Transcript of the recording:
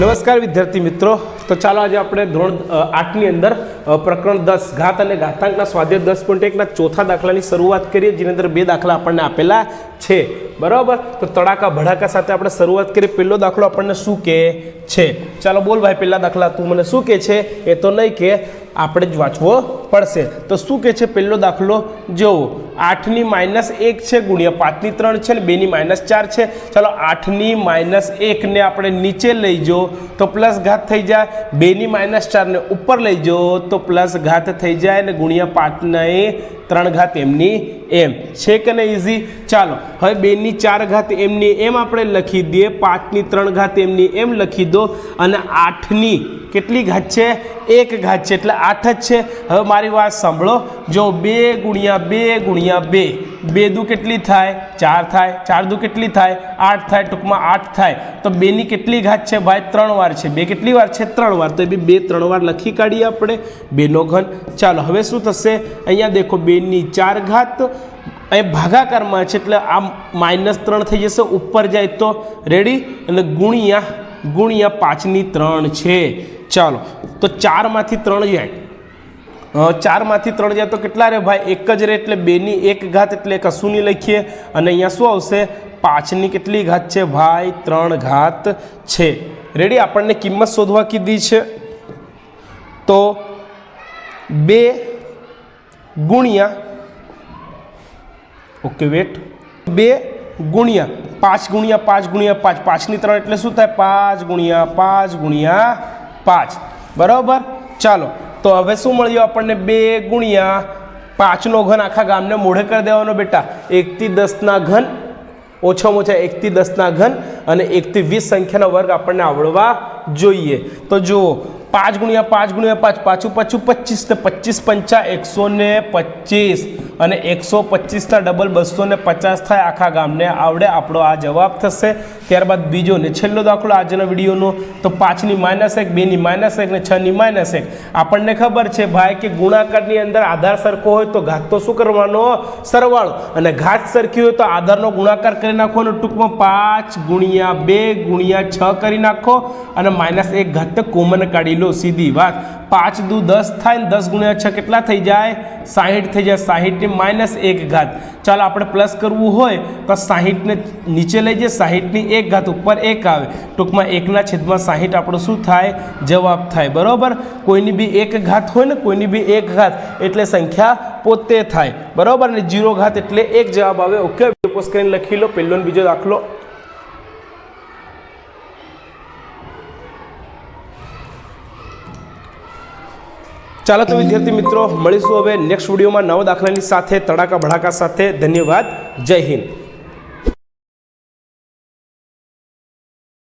નમસ્કાર વિદ્યાર્થી મિત્રો. તો ચાલો આજે આપણે ધોરણ આઠની અંદર પ્રકરણ દસ ઘાત અને ઘાતાંકના સ્વાધ્યાય દસ પોઈન્ટ એકના ચોથા દાખલાની શરૂઆત કરીએ, જેની અંદર બે દાખલા આપણને આપેલા છે. બરાબર? તો તડાકા ભડાકા સાથે આપણે શરૂઆત કરીએ. પહેલો દાખલો આપણને શું કહે છે? ચાલો બોલ ભાઈ, પહેલા દાખલા તું મને શું કહે છે? એ તો નહીં કે, આપણે જ વાંચવો પડશે. તો શું કહે છે પહેલો દાખલો? જોવો આઠની માઇનસ એક છે ગુણ્યા પાંચની ત્રણ છે ને બેની માઇનસ ચાર છે. ચાલો, આઠની માઇનસ એકને આપણે નીચે લઈ જો તો પ્લસ ઘાત થઈ જાય. બેની માઇનસ ચારને ઉપર લઈ જો તો પ્લસ ઘાત થઈ જાય ને ગુણ્યા પાંચને ત્રણ ઘાત એમની એમ. છે કે નહીં ઇઝી ચાલો, હવે બેની ચાર ઘાત એમની એમ આપણે લખી દઈએ. પાંચની ત્રણ ઘાત એમની એમ લખી દો. અને આઠની કેટલી ઘાત છે? એક ઘાત છે. એટલે આઠ જ છે. હવે મારી વાત સાંભળો. જો બે ગુણ્યા બે ગુણ્યા બે. બે દુ કેટલી થાય? ચાર થાય. ચાર દુ કેટલી થાય? આઠ થાય. ટૂંકમાં આઠ થાય. તો બેની કેટલી ઘાત છે ભાઈ? ત્રણ વાર છે. બે કેટલી વાર છે? ત્રણ વાર. તો એ બી ત્રણ વાર લખી કાઢીએ આપણે. બેનો ઘન. ચાલો, હવે શું થશે? અહીંયા દેખો બેની ચાર ઘાત. અહીં ભાગાકારમાં છે એટલે આ માઇનસ ત્રણ થઈ જશે. ઉપર જાય તો રેડી? અને ગુણ્યા ગુણ્યા પાંચની ત્રણ છે. ચાલો, તો ચારમાંથી ત્રણ જાય. ચારમાંથી ત્રણ જાય તો કેટલા રે ભાઈ? એક જ રે એટલે બેની એક ઘાત એટલે કશું નહીં લખીએ. અને અહીંયા શું આવશે? પાંચની કેટલી ઘાત છે ભાઈ? ત્રણ ઘાત છે. રેડી આપણને કિંમત શોધવા કીધી છે. તો બે ગુણ્યા ઓકે, વેટ. બે ગુણ્યા પાંચ ગુણ્યા પાંચ ગુણ્યા પાંચ. પાંચની ત્રણ એટલે શું થાય? પાંચ ગુણ્યા પાંચ ગુણ્યા પાંચ. બરાબર? ચાલો. તો હવે શું મળ્યું આપણને? બે ગુણ્યા પાંચનો ઘન આખા ગામને મોઢે કરી દેવાનો બેટા. એકથી દસના ઘન, ઓછામાં ઓછા એકથી દસના ઘન અને એકથી વીસ સંખ્યાનો વર્ગ આપણને આવડવા જોઈએ. તો જુઓ પાંચ ગુણ્યા પાંચ ગુણ્યા પાંચ, પાછું પાછું પચીસ ને પચીસ પંચા એકસો ને પચીસ. અને એકસો પચીસના ડબલ બસો ને પચાસ થાય આખા ગામને. આવડે આપણો આ જવાબ થશે. ત્યારબાદ બીજો ને છેલ્લો દાખલો આજના વિડીયોનો. તો પાંચની માઇનસ એક, બેની માઇનસ એક ને છની માઇનસ એક. આપણને ખબર છે ભાઈ કે ગુણાકારની અંદર આધાર સરખો હોય તો ઘાત તો શું કરવાનો? સરવાળો. અને ઘાત સરખી હોય તો આધારનો ગુણાકાર કરી નાખવાનો ટૂંકમાં પાંચ ગુણ્યા બે ગુણ્યા છ કરી નાખો. અને માઇનસ એક ઘાત કોમન કાઢી લો. સીધી વાત. પાંચ દુ દસ થાય ને દસ ગુણ્યા છ કેટલા થઈ જાય? સાહીઠ થઈ જાય. સાહીઠને માઇનસ એક ઘાત. ચાલો આપણે પ્લસ કરવું હોય તો સાહીઠને નીચે લઈ જઈએ. સાહીઠની એક ઘાત ઉપર એક આવે. ટૂંકમાં એકના છેદમાં સાહીઠ આપણો શું થાય? જવાબ થાય. બરાબર? કોઈની બી એક ઘાત હોય ને કોઈની બી એક ઘાત એટલે સંખ્યા પોતે થાય. બરાબર? ને જીરો ઘાત એટલે એક જવાબ આવે. ઓકે? પોસ્ટ લખી લો. પહેલો બીજો દાખલો ચાલો તો વિદ્યાર્થી મિત્રો, મળીશું હવે નેક્સ્ટ વિડીયોમાં નવા દાખલાની સાથે, તડાકા ભડાકા સાથે. ધન્યવાદ. જય હિન્દ.